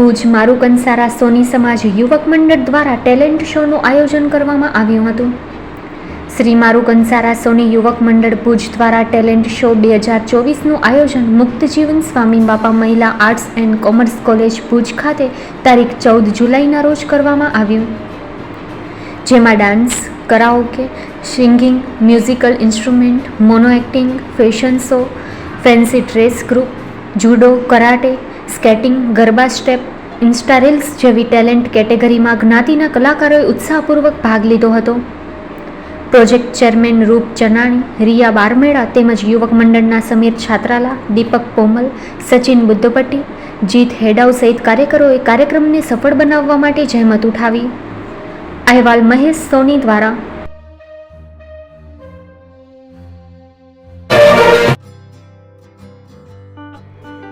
ભુજ મારુ કંસારા સોની સમાજ યુવક મંડળ દ્વારા ટેલેન્ટ શોનું આયોજન કરવામાં આવ્યું હતું. શ્રી મારુ કંસારા સોની યુવક મંડળ ભુજ દ્વારા ટેલેન્ટ શો બે હજાર ચોવીસનું આયોજન મુક્ત Jivan Swami Bapa Mahila arts and commerce college Bhuj ખાતે તારીખ ચૌદ જુલાઈના રોજ કરવામાં આવ્યું. જેમાં dance, karaoke, singing, musical instrument, mono acting, fashion show, fancy dress group, judo, karate skating, garba step, insta reels જેવી ટેલેન્ટ કેટેગરીમાં જ્ઞાતિના કલાકારોએ ઉત્સાહપૂર્વક ભાગ લીધો હતો. પ્રોજેક્ટ ચેરમેન રૂપ ચનાણી, રિયા બારમેડા તેમજ યુવક મંડળના સમીર છાત્રાલા, દીપક પોમલ, સચિન બુદ્ધપટ્ટી, જીત હેડાવ સહિત કાર્યકરોએ કાર્યક્રમને સફળ બનાવવા માટે જહેમત ઉઠાવી. અહેવાલ મહેશ સોની દ્વારા